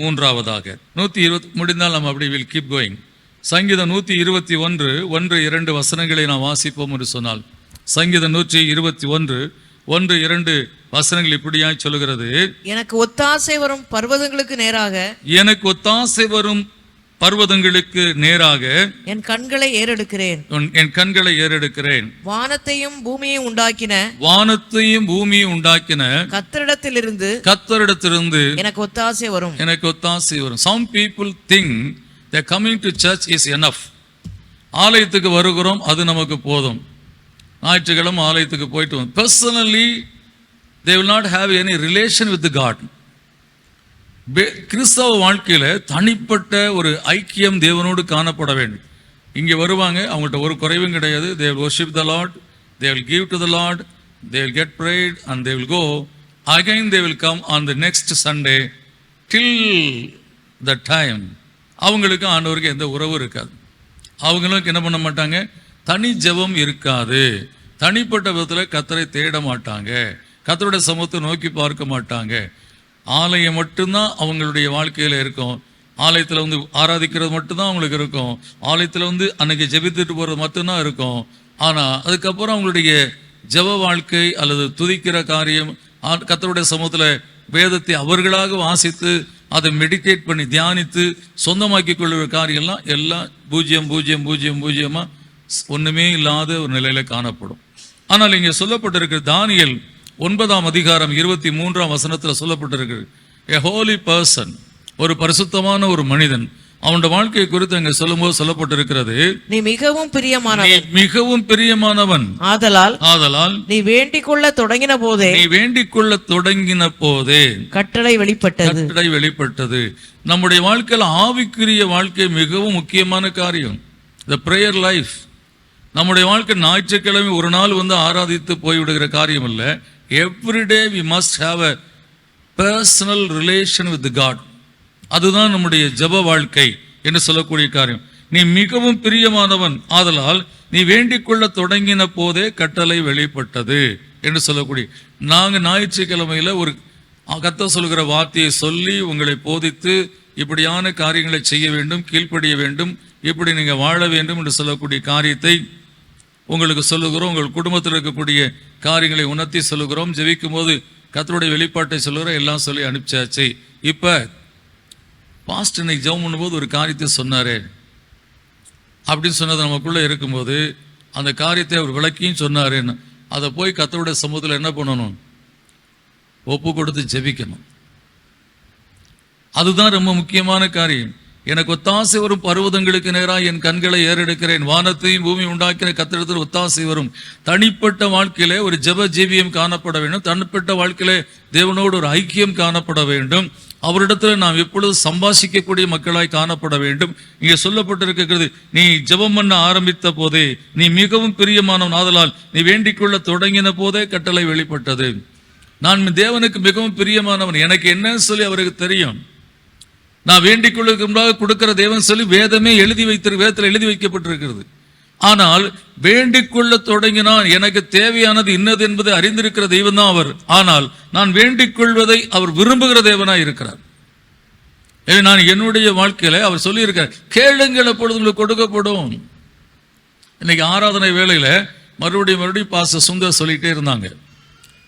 மூன்றாவதாக. நூத்தி இருபத்தி முடிந்தால் நம்ம அப்படி வில் கீப் கோயிங் சங்கீதம் நூத்தி இருபத்தி ஒன்று ஒன்று இரண்டு வசனங்களை நாம் வாசிப்போம் என்று சொன்னால். சங்கீதம் நூற்றி இருபத்தி ஒன்று ஒன்று இரண்டு வசனங்கள் இப்படியாய் சொல்லுகிறது. எனக்கு ஒத்தாசை வரும் பர்வதங்களுக்கு நேராக எனக்கு ஒத்தாசை வரும் பர்வதங்களுக்கு நேராக என் கண்களை ஏறெடுக்கிறேன். என் கண்களை ஏறெடுக்கிறேன். வானத்தையும் பூமியையும் உண்டாக்கின வானத்தையும் பூமியும் உண்டாக்கின கத்தரிடத்திலிருந்து கத்தரிடத்திலிருந்து எனக்கு ஒத்தாசை வரும். எனக்கு ஒத்தாசை வரும். Some people think the coming to church is enough ஆலயத்துக்கு வருகிறோம் அது நமக்கு போதும். ஞாயிற்றுக்கிழமை ஆலயத்துக்கு போயிட்டு வந்து personally they will not have any relation with God கிறிஸ்தவ வாழ்க்கையில் தனிப்பட்ட ஒரு ஐக்கியம் தேவனோடு காணப்பட வேண்டும். இங்கே வருவாங்க அவங்கள்ட்ட ஒரு குறைவும் கிடையாது. They will worship the Lord they will give to the Lord they will get bread and they will go again they will come on the next Sunday till the time அவங்களுக்கு ஆண்டவருக்கு எந்த உறவும் இருக்காது. அவங்களும் என்ன பண்ண மாட்டாங்க? தனி ஜெபம் இருக்காது. தனிப்பட்ட விதத்தில் கத்தரை தேட மாட்டாங்க. கத்தருடைய சமூகத்தை நோக்கி பார்க்க மாட்டாங்க. ஆலயம் மட்டும்தான் அவங்களுடைய வாழ்க்கையில் இருக்கும். ஆலயத்தில் வந்து ஆராதிக்கிறது மட்டும்தான் அவங்களுக்கு இருக்கும். ஆலயத்தில் வந்து அன்னைக்கு ஜெபித்துட்டு போகிறது மட்டும்தான் இருக்கும். ஆனால் அதுக்கப்புறம் அவங்களுடைய ஜெப வாழ்க்கை அல்லது துதிக்கிற காரியம் ஆ- சமூகத்தில் வேதத்தை அவர்களாக வாசித்து அதை மெடிடேட் பண்ணி தியானித்து சொந்தமாக்கி கொள்ளுற காரியம்லாம் எல்லாம் பூஜ்ஜியம் பூஜ்ஜியம் பூஜ்ஜியம் பூஜ்ஜியமாக ஸ்- இல்லாத ஒரு நிலையில் காணப்படும். ஆனால் இங்கே சொல்லப்பட்டிருக்கிற தானியல் ஒன்பதாம் அதிகாரம் இருபத்தி மூன்றாம் வசனத்துல சொல்லப்பட்டிருக்கு. A holy person ஒரு பரிசுத்தமான ஒரு மனிதன் அவனுடைய வாழ்க்கையை குறித்து அங்கே சொல்லும்போது சொல்லப்பட்டிருக்கிறது. நீ மிகவும் பிரியமான நீ மிகவும் பிரியமானவன். ஆதலால் ஆதலால் நீ வேண்டிக் கொள்ள தொடங்கின போதே நீ வேண்டிக் கொள்ள தொடங்கின போதே கட்டளை வெளிப்பட்டது. கட்டளை வெளிப்பட்டது. நம்முடைய வாழ்க்கையில் ஆவிக்குரிய வாழ்க்கை மிகவும் முக்கியமான காரியம். த ப்ரேயர் லைஃப் நம்முடைய வாழ்க்கை ஞாயிற்றுக்கிழமை ஒரு நாள் வந்து ஆராதித்து போய்விடுகிற காரியம் இல்லை everyday we must have a personal relation with God அதுதான் நம்முடைய ஜெப வாழ்க்கை என்று சொல்லக்கூடிய காரியம். நீ மிகவும் பிரியமானவன். ஆதலால் நீ வேண்டிக் கொள்ள தொடங்கின போதே கட்டளை வெளிப்பட்டது என்று சொல்லக்கூடிய. நாங்கள் ஞாயிற்றுக்கிழமையில ஒரு கத்த சொல்கிற வார்த்தையை சொல்லி உங்களை போதித்து இப்படியான காரியங்களை செய்ய வேண்டும் கீழ்ப்படிய வேண்டும் இப்படி நீங்கள் வாழ வேண்டும் என்று சொல்லக்கூடிய காரியத்தை உங்களுக்கு சொல்லுகிறோம் உங்கள் குடும்பத்தில் இருக்கக்கூடிய காரியங்களை உணர்த்தி சொல்லுகிறோம். ஜெபிக்கும் போது கத்தருடைய வெளிப்பாட்டை சொல்லுகிறோம் எல்லாம் சொல்லி அனுப்பிச்சாச்சு. இப்போ பாஸ்ட் இன்னைக்கு ஜெபம் பண்ணும்போது ஒரு காரியத்தை சொன்னாரே. அப்படின்னு சொன்னது நமக்குள்ளே இருக்கும்போது அந்த காரியத்தை அவர் விளக்கியும் சொன்னாருன்னு அதை போய் கத்தருடைய சமூகத்தில் என்ன பண்ணணும்? ஒப்பு கொடுத்து ஜெபிக்கணும். அதுதான் ரொம்ப முக்கியமான காரியம். எனக்கு ஒத்தாசை வரும் பருவதங்களுக்கு நேராக என் கண்களை ஏறெடுக்கிறேன். வானத்தையும் பூமி உண்டாக்கின கத்திரத்தில் ஒத்தாசை வரும். தனிப்பட்ட வாழ்க்கையிலே ஒரு ஜெப ஜீவியம் காணப்பட வேண்டும். தனிப்பட்ட வாழ்க்கையிலே தேவனோடு ஒரு ஐக்கியம் காணப்பட வேண்டும். அவரிடத்தில் நாம் எப்பொழுது சம்பாஷிக்கக்கூடிய மக்களாய் காணப்பட வேண்டும். இங்கே சொல்லப்பட்டிருக்கிறது நீ ஜெபம் பண்ண ஆரம்பித்த போதே நீ மிகவும் பிரியமானவன் ஆதலால் நீ வேண்டிக்கொள்ள தொடங்கின போதே கட்டளை வெளிப்பட்டது. நான் தேவனுக்கு மிகவும் பிரியமானவன். எனக்கு என்னன்னு சொல்லி அவருக்கு தெரியும்? நான் வேண்டிக் கொள்ளுக்கு கொடுக்கிற தேவன் சொல்லி வேதமே எழுதி வைத்திரு வேதத்தில் எழுதி வைக்கப்பட்டிருக்கிறது. ஆனால் வேண்டிக் கொள்ள தொடங்கினான். எனக்கு தேவையானது இன்னது என்பதை அறிந்திருக்கிற தெய்வம் தான் அவர். ஆனால் நான் வேண்டிக் கொள்வதை அவர் விரும்புகிற தேவனாய் இருக்கிறார். எனவே நான் என்னுடைய வாழ்க்கையில அவர் சொல்லியிருக்கார் கேளுங்கள் அப்பொழுது உங்களுக்கு கொடுக்கப்படும். இன்னைக்கு ஆராதனை வேளையில மறுபடியும் மறுபடியும் பாச சுந்தர் சொல்லிட்டே இருந்தாங்க.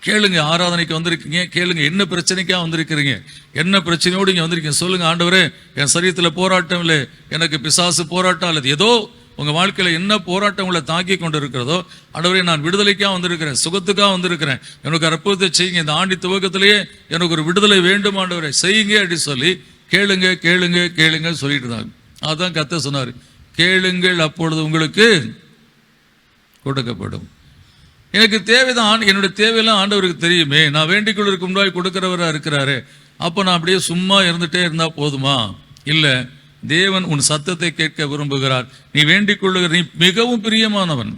கேளுங்க ஆராதனைக்கு வந்திருக்கீங்க கேளுங்க என்ன பிரச்சனைக்காக வந்திருக்கிறீங்க? என்ன பிரச்சனையோடு இங்கே வந்திருக்கீங்க? சொல்லுங்க ஆண்டவரே என் சரீரத்தில் போராட்டம் இல்லை. எனக்கு பிசாசு போராட்டம் அல்லது ஏதோ உங்கள் வாழ்க்கையில் என்ன போராட்டம் உங்களை தாக்கி கொண்டு இருக்கிறதோ ஆண்டவரே நான் விடுதலைக்காக வந்திருக்கிறேன் சுகத்துக்காக வந்திருக்கிறேன். எனக்கு அற்புதத்தை செய்யுங்க இந்த ஆண்டி துவக்கத்திலேயே எனக்கு ஒரு விடுதலை வேண்டும் ஆண்டவரே. செய்யுங்க அப்படின்னு சொல்லி கேளுங்க கேளுங்க கேளுங்க சொல்லிட்டு இருந்தாங்க. அதுதான் கத்த சொன்னார் கேளுங்கள் அப்பொழுது உங்களுக்கு கொடுக்கப்படும். எனக்கு தேவைதான் என்னுடைய தேவையெல்லாம் ஆண்டவருக்கு தெரியுமே. நான் வேண்டிக் முன்னாடி கொடுக்குறவராக இருக்கிறாரு. அப்போ நான் அப்படியே சும்மா இருந்துட்டே இருந்தால் போதுமா? இல்லை தேவன் உன் சத்தத்தை கேட்க விரும்புகிறார். நீ வேண்டிக் கொள்ளுகிற நீ மிகவும் பிரியமானவன்.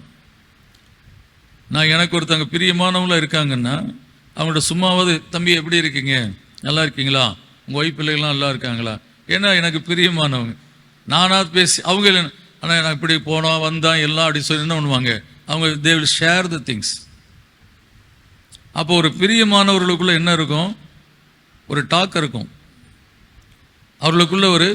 நான் எனக்கு ஒருத்தங்க பிரியமானவங்களா இருக்காங்கன்னா அவங்கள்ட்ட சும்மாவது தம்பி எப்படி இருக்கீங்க? நல்லா இருக்கீங்களா? உங்கள் ஒய்ஃப் பிள்ளைகள்லாம் நல்லா இருக்காங்களா? ஏன்னா எனக்கு பிரியமானவங்க. நானாக பேசி அவங்க ஆனால் நான் இப்படி போனோம் வந்தேன் எல்லாம் அப்படி சொல்லி என்ன பண்ணுவாங்க. அவங்க they will share the things அப்போ ஒரு பிரியமானவர்களுக்குள்ள என்ன இருக்கும்? ஒரு டாக் இருக்கும். அவர்களுக்குள்ள ஒரு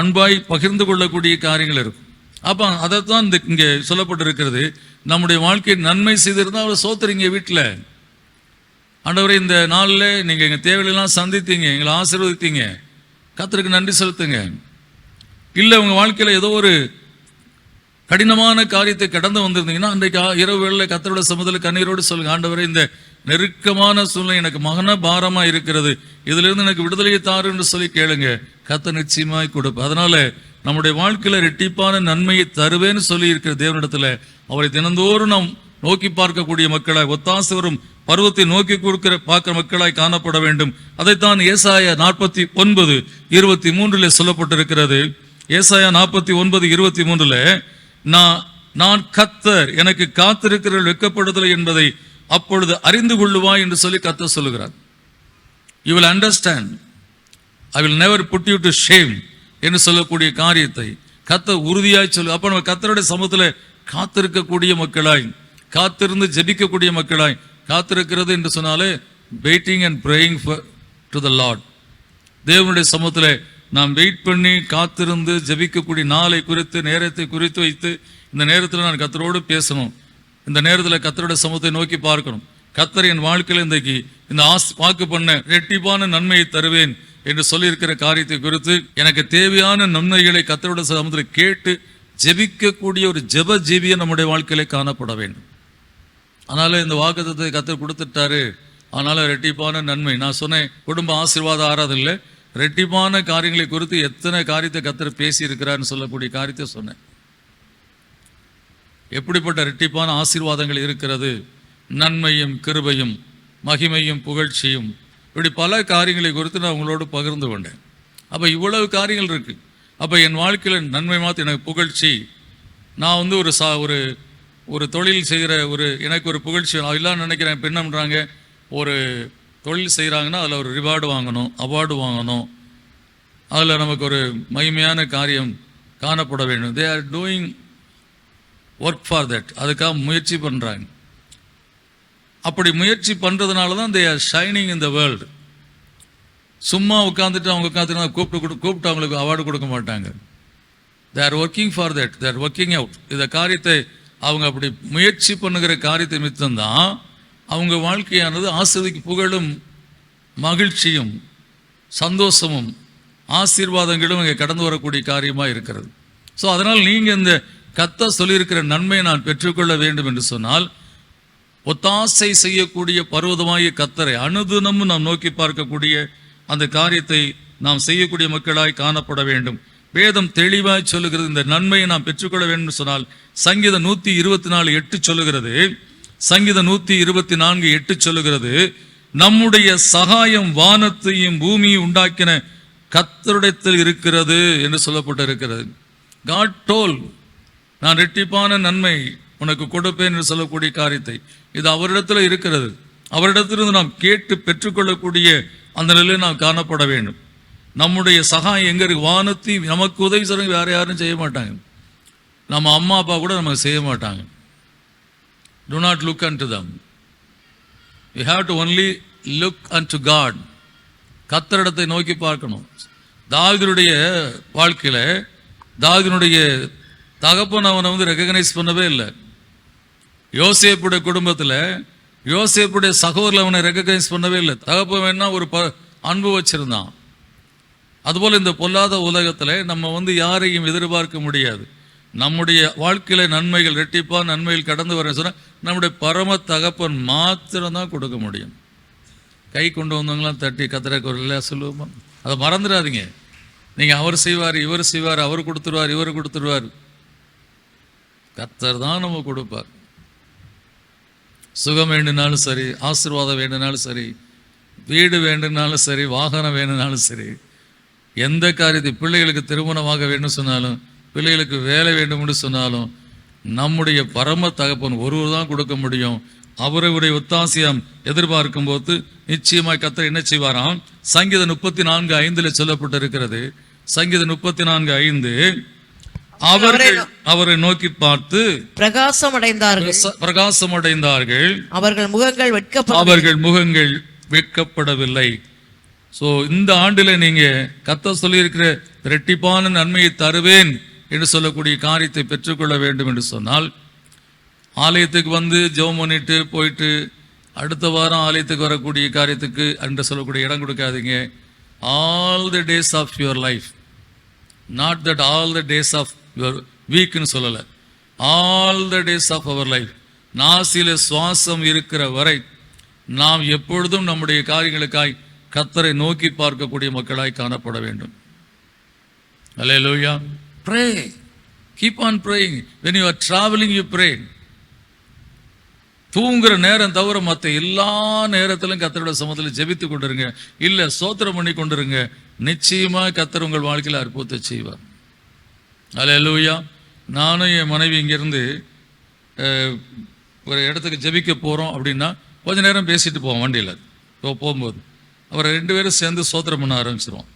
அன்பாய் பகிர்ந்து கொள்ளக்கூடிய காரியங்கள் இருக்கும். அப்போ அதைத்தான் இந்த இங்கே சொல்லப்பட்டிருக்கிறது. நம்முடைய வாழ்க்கை நன்மை செய்திருந்தால் அவரை சோத்துறீங்க வீட்டில் ஆண்டவரை இந்த நாளில் நீங்கள் எங்கள் தேவையெல்லாம் சந்தித்தீங்க எங்களை ஆசீர்வதித்தீங்க. கர்த்தருக்கு நன்றி செலுத்துங்க. இல்லை உங்கள் வாழ்க்கையில் ஏதோ ஒரு கடினமான காரியத்தை கடந்து வந்திருந்தீங்கன்னா அன்றைக்கு இரவு வேளில் கத்தரோட சமுதிர கண்ணீரோடு சொல்லுங்க. ஆண்டவரை இந்த நெருக்கமான சூழ்நிலை எனக்கு மகன பாரமா இருக்கிறது. இதிலிருந்து எனக்கு விடுதலையை தாரு என்று சொல்லி கேளுங்க. கத்த நிச்சயமாய் கொடுப்பு அதனால நம்முடைய வாழ்க்கையில ரெட்டிப்பான நன்மையை தருவேன்னு சொல்லி இருக்கிற தேவனிடத்துல அவரை தினந்தோறும் நாம் நோக்கி பார்க்கக்கூடிய மக்களாய் ஒத்தாசு வரும் பருவத்தை நோக்கி கொடுக்கிற பார்க்கிற மக்களாய் காணப்பட வேண்டும். அதைத்தான் ஏசாயா நாற்பத்தி ஒன்பது இருபத்தி மூன்றுல சொல்லப்பட்டிருக்கிறது. ஏசாயா நாற்பத்தி ஒன்பது இருபத்தி மூன்றுல நான் நான் கத்தர் எனக்கு காத்திருக்கிறவர்கள் வெட்கப்படுதல் என்பதை அப்பொழுது அறிந்து கொள்ளுவாய் என்று சொல்லி கத்தர் சொல்லுகிறார். You will understand I will never put you to shame என்று சொல்லக்கூடிய காரியத்தை கத்த உறுதியாய் சொல்லு. அப்போ நம்ம கத்தருடைய சமூகத்தில் காத்திருக்கக்கூடிய மக்களாய் காத்திருந்து ஜபிக்கக்கூடிய மக்களாய் காத்திருக்கிறது என்று சொன்னாலே waiting and praying to the Lord தேவனுடைய சமூகத்தில் நாம் வெயிட் பண்ணி காத்திருந்து ஜெபிக்கக்கூடிய நாளை குறித்து நேரத்தை குறித்து வைத்து இந்த நேரத்தில் நான் கத்தரோடு பேசணும். இந்த நேரத்தில் கத்தரோட சமூகத்தை நோக்கி பார்க்கணும். கத்தர் என் வாழ்க்கையில் இன்றைக்கு இந்த ஆஸ் வாக்கு பண்ண ரெட்டிப்பான நன்மையை தருவேன் என்று சொல்லியிருக்கிற காரியத்தை குறித்து எனக்கு தேவையான நன்மைகளை கத்தரோட சமூகத்தில் கேட்டு ஜெபிக்கக்கூடிய ஒரு ஜெப ஜீவியை நம்முடைய வாழ்க்கையிலே காணப்பட வேண்டும். அதனால் இந்த வாக்குத்தத்தை கத்தர் கொடுத்துட்டாரு. அதனால் ரெட்டிப்பான நன்மை. நான் சொன்னேன் குடும்ப ஆசீர்வாதம் ஆறாது இல்லை ரெட்டிப்பான காரியங்களை குறித்து எத்தனை காரியத்தை கத்தர் பேசியிருக்கிறார்னு சொல்லக்கூடிய காரியத்தை சொன்னேன். எப்படிப்பட்ட ரெட்டிப்பான ஆசீர்வாதங்கள் இருக்கிறது? நன்மையும் கிருபையும் மகிமையும் புகழ்ச்சியும். இப்படி பல காரியங்களை குறித்து நான் உங்களோடு பகிர்ந்து கொண்டேன். அப்போ இவ்வளவு காரியங்கள் இருக்குது அப்போ என் வாழ்க்கையில் நன்மை மாற்ற எனக்கு புகழ்ச்சி. நான் வந்து ஒரு சா ஒரு ஒரு தொழில் செய்கிற ஒரு எனக்கு ஒரு புகழ்ச்சி. நான் எல்லாம் நினைக்கிறேன் இப்போ என்ன பண்ணுறாங்க ஒரு தொழில் செய்கிறாங்கன்னா அதில் ஒரு ரிவார்டு வாங்கணும் அவார்டு வாங்கணும். அதில் நமக்கு ஒரு மகிமையான காரியம் காணப்பட வேண்டும். They are doing work for that அதுக்காக முயற்சி பண்ணுறாங்க அப்படி முயற்சி பண்ணுறதுனால தான் they are shining in the world சும்மா உட்காந்துட்டு அவங்க உட்காந்துட்டு கூப்பிட்டு கொடு- கூப்பிட்டு அவங்களுக்கு அவார்டு கொடுக்க மாட்டாங்க. They are working for that they are working out இந்த காரியத்தை அவங்க அப்படி முயற்சி பண்ணுகிற காரியத்தை மித்தம்தான் அவங்க வாழ்க்கையானது ஆசிரியக்கு புகழும் மகிழ்ச்சியும் சந்தோஷமும் ஆசீர்வாதங்களும் இங்கே கடந்து வரக்கூடிய காரியமாக இருக்கிறது. ஸோ அதனால் நீங்கள் இந்த கத்த சொல்லியிருக்கிற நன்மையை நான் பெற்றுக்கொள்ள வேண்டும் என்று சொன்னால் ஒத்தாசை செய்யக்கூடிய பருவதமாகிய கத்தரை அனுதினமும் நாம் நோக்கி பார்க்கக்கூடிய அந்த காரியத்தை நாம் செய்யக்கூடிய மக்களாய் காணப்பட வேண்டும். வேதம் தெளிவாய் சொல்லுகிறது இந்த நன்மையை நாம் பெற்றுக்கொள்ள வேண்டும் சொன்னால் சங்கீதம் நூற்றி இருபத்தி நாலு எட்டு சொல்லுகிறது சங்கீதம் நூத்தி இருபத்தி நான்கு எட்டு சொல்லுகிறது நம்முடைய சகாயம் வானத்தையும் பூமியை உண்டாக்கின கத்தருடத்தில் இருக்கிறது என்று சொல்லப்பட்டிருக்கிறது. காட் டோல் நான் ரெட்டிப்பான நன்மை உனக்கு கொடுப்பேன் என்று சொல்லக்கூடிய காரியத்தை இது அவரிடத்தில் இருக்கிறது. அவரிடத்திலிருந்து நாம் கேட்டு பெற்றுக்கொள்ளக்கூடிய அந்த நிலையில் நாம் காணப்பட வேண்டும். நம்முடைய சகாயம் எங்க இருக்கு? வானத்தையும் நமக்கு உதவி சொல்லுங்க வேற யாரும் செய்ய மாட்டாங்க. நம்ம அம்மா அப்பா கூட நமக்கு செய்ய மாட்டாங்க. Do not look unto them. You you have to only look God. To God கத்தரிடத்தை நோக்கி பார்க்கணும். தாவிதனுடைய வாழ்க்கையில் தாவிதனுடைய தகப்பன் அவனை வந்து ரெகக்னைஸ் பண்ணவே இல்லை. யோசேப்புடைய குடும்பத்தில் யோசேப்புடைய சகோதரில் அவனை ரெகக்னைஸ் பண்ணவே இல்லை. தகப்பன் வேணா ஒரு ப அன்பு வச்சிருந்தான். அதுபோல் இந்த பொல்லாத உலகத்தில் நம்ம வந்து யாரையும் எதிர்பார்க்க முடியாது. நம்முடைய வாழ்க்கையில நன்மைகள் ரெட்டிப்பாக நன்மைகள் கடந்து வர சொன்னால் நம்முடைய பரம தகப்பன் மாத்திரம்தான் கொடுக்க முடியும். கை கொண்டு வந்தவங்களாம் தட்டி கத்திர குரல்ல சொல்லுவோமா? அதை மறந்துடாதீங்க. நீங்கள் அவர் செய்வார் இவர் செய்வார் அவர் கொடுத்துருவார் இவர் கொடுத்துருவார். கத்தர் தான் நம்ம கொடுப்பார். சுகம் வேண்டுனாலும் சரி ஆசீர்வாதம் வேண்டுனாலும் சரி வீடு வேண்டுனாலும் சரி வாகனம் வேணுனாலும் சரி எந்த காரியத்தை பிள்ளைகளுக்கு திருமணமாக வேணும்னு சொன்னாலும் பிள்ளைகளுக்கு வேலை வேண்டும்னு சொன்னாலும் நம்முடைய பரம தகப்பன் ஒருவர் தான் கொடுக்க முடியும். அவருடைய ஒத்தாசியம் எதிர்பார்க்கும் போது நிச்சயமாய் கத்தர் என்ன செய்வாராம்? சங்கீதம் முப்பத்தி நான்கு ஐந்துல சொல்லப்பட்டிருக்கிறது. சங்கீதம் முப்பத்தி நான்கு ஐந்து அவர்கள் அவரை நோக்கி பார்த்து பிரகாசம் அடைந்தார்கள். பிரச- பிரகாசமடைந்தார்கள் அவர்கள் முகங்கள் வெட்கப்பட அவர்கள் முகங்கள் வெட்கப்படவில்லை. ஸோ இந்த ஆண்டில் நீங்க கத்த சொல்லியிருக்கிற ரெட்டிப்பான நன்மையை தருவேன். என்று சொல்லக்கூடிய காரியத்தை பெற்றுக்கொள்ள வேண்டும் என்று சொன்னால் ஆலயத்துக்கு வந்து ஜெபம் பண்ணிட்டு போயிட்டு அடுத்த வாரம் ஆலயத்துக்கு வரக்கூடிய காரியத்துக்கு என்று சொல்லக்கூடிய இடம் கொடுக்காதீங்க. All the days of your life not that all the days of your வீக்னு சொல்லலை. All the days of our life நாசில சுவாசம் இருக்கிற வரை நாம் எப்பொழுதும் நம்முடைய காரியங்களுக்காய் கத்தரை நோக்கி பார்க்கக்கூடிய மக்களாய் காணப்பட வேண்டும். Hallelujah. Pray. Keep on praying. When you are traveling, you pray. தூங்குற நேரம் தவிர மற்ற எல்லா நேரத்திலும் கத்தரோட சமத்தில் ஜெபித்து கொண்டிருங்க. இல்லை சோத்திரம் பண்ணி கொண்டிருங்க. நிச்சயமாக கத்தர் உங்கள் வாழ்க்கையில் அற்புதத்தை செய்வார். அல்லேலூயா நானும் என் மனைவி இங்கேருந்து ஒரு இடத்துக்கு ஜெபிக்க போகிறோம் அப்படின்னா கொஞ்ச நேரம் பேசிட்டு போவோம் வண்டியில். இப்போ போகும்போது. அப்புறம் ரெண்டு பேரும் சேர்ந்து சோத்திரம் பண்ண ஆரம்பிச்சிருவோம்.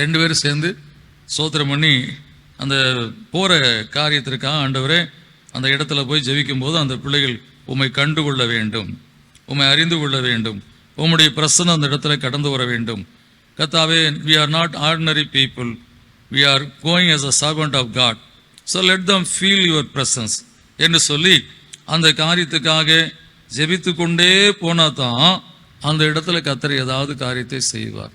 ரெண்டு பேரும் சேர்ந்து சோத்திரம் பண்ணி அந்த போகிற காரியத்திற்காக ஆண்டவரே அந்த இடத்துல போய் ஜெபிக்கும் போது அந்த பிள்ளைகள் உம்மை கண்டு கொள்ள வேண்டும் உம்மை அறிந்து கொள்ள வேண்டும் உம்முடைய பிரசன்னம் அந்த இடத்துல கடந்து வர வேண்டும். கத்தாவே we are not ordinary people we are going as a servant of God so let them feel your presence என்று சொல்லி அந்த காரியத்துக்காக ஜெபித்து கொண்டே போனால் தான் அந்த இடத்துல கத்தர் ஏதாவது காரியத்தை செய்வார்.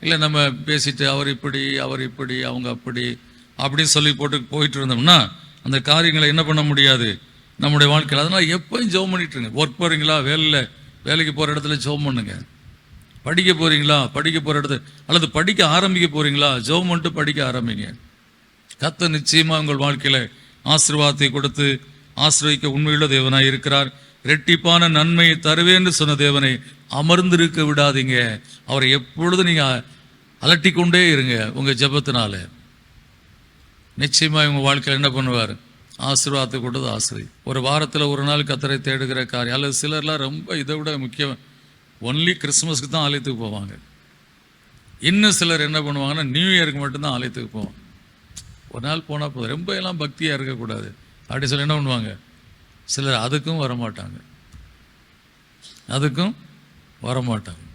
இல்லை நம்ம பேசிட்டு அவர் இப்படி அவர் இப்படி அவங்க அப்படி அப்படின்னு சொல்லி போட்டு போயிட்டு இருந்தோம்னா அந்த காரியங்களை என்ன பண்ண முடியாது? நம்முடைய வாழ்க்கையில். அதனால் எப்போயும் ஜெபம் பண்ணிட்டு இருங்க. ஒர்க் போகிறீங்களா வேலையில் வேலைக்கு போகிற இடத்துல ஜெபம் பண்ணுங்க. படிக்க போகிறீங்களா படிக்க போகிற இடத்துல அல்லது படிக்க ஆரம்பிக்க போகிறீங்களா ஜோம் பண்ணிட்டு படிக்க ஆரம்பிங்க. கத்த நிச்சயமாக உங்கள் வாழ்க்கையில் ஆசீர்வாதத்தை கொடுத்து ஆசிர்வதிக்க உண்மையுள்ள தேவனாக இருக்கிறார். ரெட்டிப்பான நன்மையை தருவேன்னு சொன்ன தேவனை அமர்ந்திருக்க விடாதீங்க. அவரை எப்பொழுதும் நீங்கள் அலட்டி கொண்டே இருங்க உங்கள் ஜபத்தினால. நிச்சயமாக உங்கள் வாழ்க்கையில் என்ன பண்ணுவார்? ஆசீர்வாதத்தை கொடுத்து ஆசிரி. ஒரு வாரத்தில் ஒரு நாள் கத்தரை தேடுகிற காரியம். அல்லது சிலர்லாம் ரொம்ப இதை விட முக்கியம். ஒன்லி கிறிஸ்மஸ்க்கு தான் ஆலயத்துக்கு போவாங்க. இன்னும் சிலர் என்ன பண்ணுவாங்கன்னா நியூ இயருக்கு மட்டும்தான் ஆலயத்துக்கு போவாங்க. ஒரு நாள் போனால் போதும். ரொம்ப எல்லாம் பக்தியாக இருக்கக்கூடாது. அப்படி சொல்லி என்ன பண்ணுவாங்க? சிலர் அதுக்கும் வரமாட்டாங்க. அதுக்கும் வரமாட்டாங்க.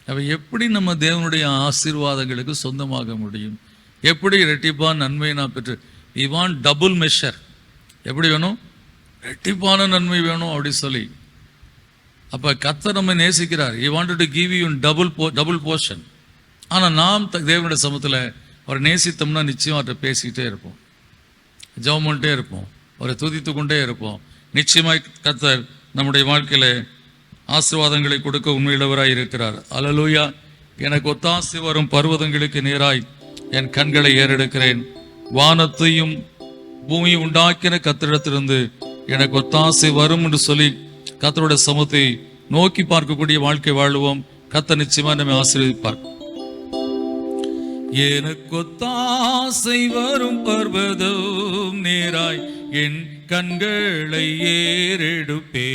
அப்போ எப்படி நம்ம தேவனுடைய ஆசீர்வாதங்களுக்கு சொந்தமாக முடியும்? எப்படி ரெட்டிப்பான நன்மையை நான் பெற்று வி வான் டபுள் மெஷர் எப்படி வேணும்? ரெட்டிப்பான நன்மை வேணும் அப்படி சொல்லி. அப்போ கத்தர் நம்ம நேசிக்கிறார். He wanted to give you double po double portion ஆனால் நாம் த- தேவனுடைய சமத்தில் அவரை நேசித்தோம்னா நிச்சயம் அவர்கிட்ட பேசிக்கிட்டே இருப்போம். ஜெபம் பண்ணிட்டே இருப்போம். அவரை துதித்து கொண்டே இருப்போம். நிச்சயமாய் கத்தர் நம்முடைய வாழ்க்கையில் ஆசீர்வாதங்களை கொடுக்க உண்மையுள்ளவராய் இருக்கிறார். அலலூயா எனக்கு ஒத்தாசை வரும் பர்வதங்களுக்கு நேராய் என் கண்களை ஏறெடுக்கிறேன். வானத்தையும் பூமி உண்டாக்கின கத்திரிடத்திலிருந்து எனக்கு ஒத்தாசை வரும் என்று சொல்லி கத்தருடைய சமத்தை நோக்கி பார்க்கக்கூடிய வாழ்க்கை வாழுவோம். கத்த நிச்சயமா நம்மை ஆசீர்வதிப்பார். எனக்கொத்தாசை வரும் பர்வதம் நேராய் என் கண்களை ஏறெடுப்பே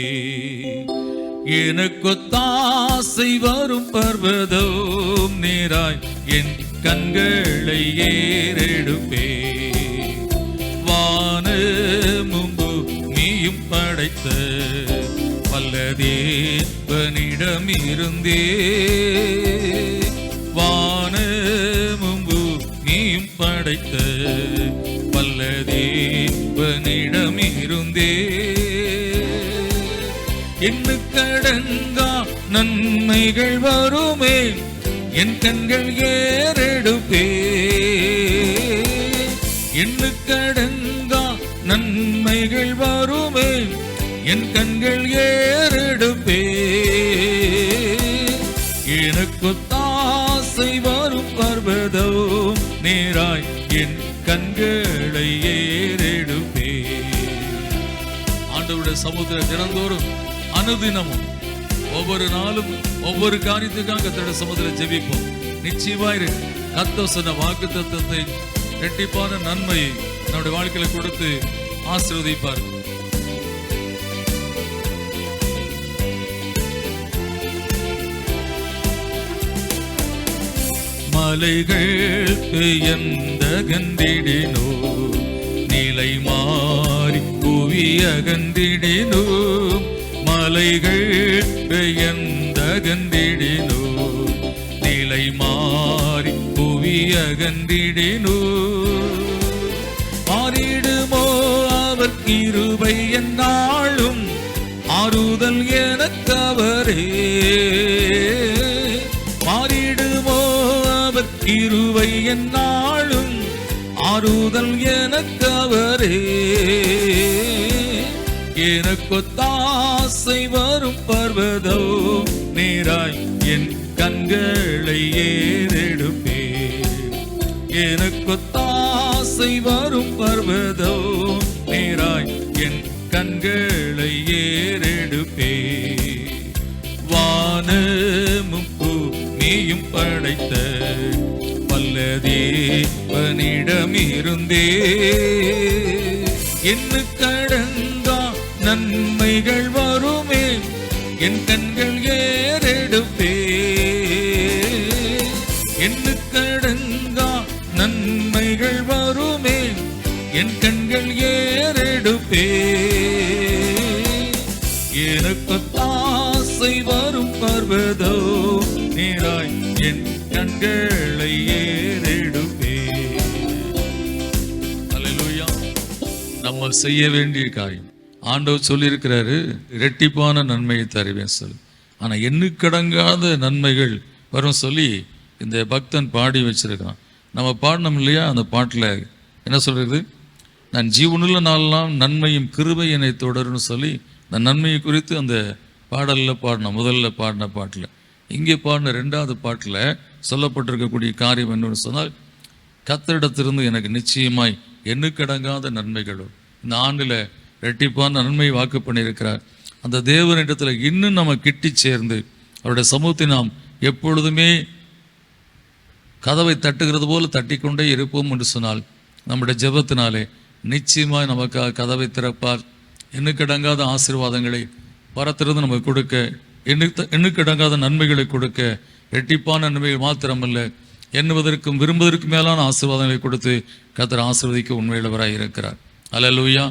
எனக்கு தாசை வரும் பர்வதம் நீராய் என் கண்களை ஏறெடுப்பே. வானு வானமும் நீயும் படைத்த பல்லதேவனிடம் இருந்தே வானு வானமும் நீயும் படைத்த பல்லதேவனிடம் இருந்தே எண்ணுக்கடங்கா நன்மைகள் வருமே என் கண்கள் ஏறெடுப்பே. எண்ணுக்கடங்கா நன்மைகள் வருமே என் கண்கள் ஏறெடுப்பே. எனக்கு தாசை வரும் பர்வதோ நேராய் என் கண்களை ஏறெடுப்பே. ஆண்டவருடைய சமுத்திர தினந்தோறும் அனுதினமும் ஒவ்வொரு நாளும் ஒவ்வொரு காரியத்துக்காக கத்தோட சமத்துல ஜெபிப்போம். நிச்சயமாயிரு கத்த சொன்ன வாக்கு தத்துவத்தை ரெட்டிப்பான நன்மையை நம்முடைய வாழ்க்கையில கொடுத்து ஆசிர்வதிப்பார். மலைகள் பெயர்ந்த கண்டிடினோ நிலை மாறி புவி அகந்திடினோ மலைகள் பெயர்ந்த அகன்றிடினோ நிலை மாறி புவி அகந்திடினோ மாறிடுமோ அவர் கிருபை என்னாலும் ஆறுதல் எனக்கவரே மாறிடுமோ அவர் கிருபை என்னாலும் ஆறுதல் எனக்கவரே எனக்கொத்தாசை வரும் பர்வதோ நேராய் என் கண்களை ஏறெடுப்பேன். எனக்கொத்தாசை வரும் பர்வதோ நேராய் என் கண்களை ஏறெடுப்பே வானமும் பூமியும் படைத்த வல்லதேவனிடமிருந்தே என்ன கடந்த நன்மைகள் வருமே என் கண்கள் ஏறெடுப்பே. என்ன கடங்கா நன்மைகள் வருமே என் கண்கள் ஏறெடுப்பே. எனக்கு தாசை வரும் பர்வதோ நீராய் என் கண்களை ஏறெடுப்பே. நம்ம செய்ய வேண்டிய காரியம். ஆண்டவர் சொல்லியிருக்கிறாரு இரட்டிப்பான நன்மையை தருவேன் சொல்லி. ஆனால் எண்ணுக்கடங்காத நன்மைகள் வரும் சொல்லி இந்த பக்தன் பாடி வச்சிருக்கான் நம்ம பாடினோம் இல்லையா அந்த பாட்டில்? என்ன சொல்கிறது நான் ஜீவனுள்ள நாளெல்லாம் நன்மையும் கிருபை என்னை தொடரும்னு சொல்லி அந்த நன்மையை குறித்து அந்த பாடலில் பாடின முதல்ல பாடின பாட்டில். இங்கே பாடின ரெண்டாவது பாட்டில் சொல்லப்பட்டிருக்கக்கூடிய காரியம் என்னன்னு சொன்னால் கத்தரிடத்திலிருந்து எனக்கு நிச்சயமாய் எண்ணுக்கடங்காத நன்மைகளும் இந்த ஆண்டில் ரெட்டிப்பான நன்மை வாக்கு பண்ணியிருக்கிறார். அந்த தேவனிடத்தில் இன்னும் நம்ம கிட்டி சேர்ந்து அவருடைய சமூகத்தை நாம் எப்பொழுதுமே கதவை தட்டுகிறது போல தட்டிக்கொண்டே இருப்போம் என்று சொன்னால் நம்முடைய ஜெபத்தினாலே நிச்சயமாய் நமக்காக கதவை திறப்பார். எண்ணுக்கடங்காத ஆசீர்வாதங்களை பரத்திலிருந்து நமக்கு கொடுக்க எண்ணு எண்ணுக்கடங்காத நன்மைகளை கொடுக்க ரெட்டிப்பான நன்மைகள் மாத்திரமல்ல எண்ணுவதற்கும் விரும்புவதற்கும் மேலான ஆசீர்வாதங்களை கொடுத்து கத்தர் ஆசீர்வதிக்க உண்மையிலவராக இருக்கிறார். அல்லேலூயா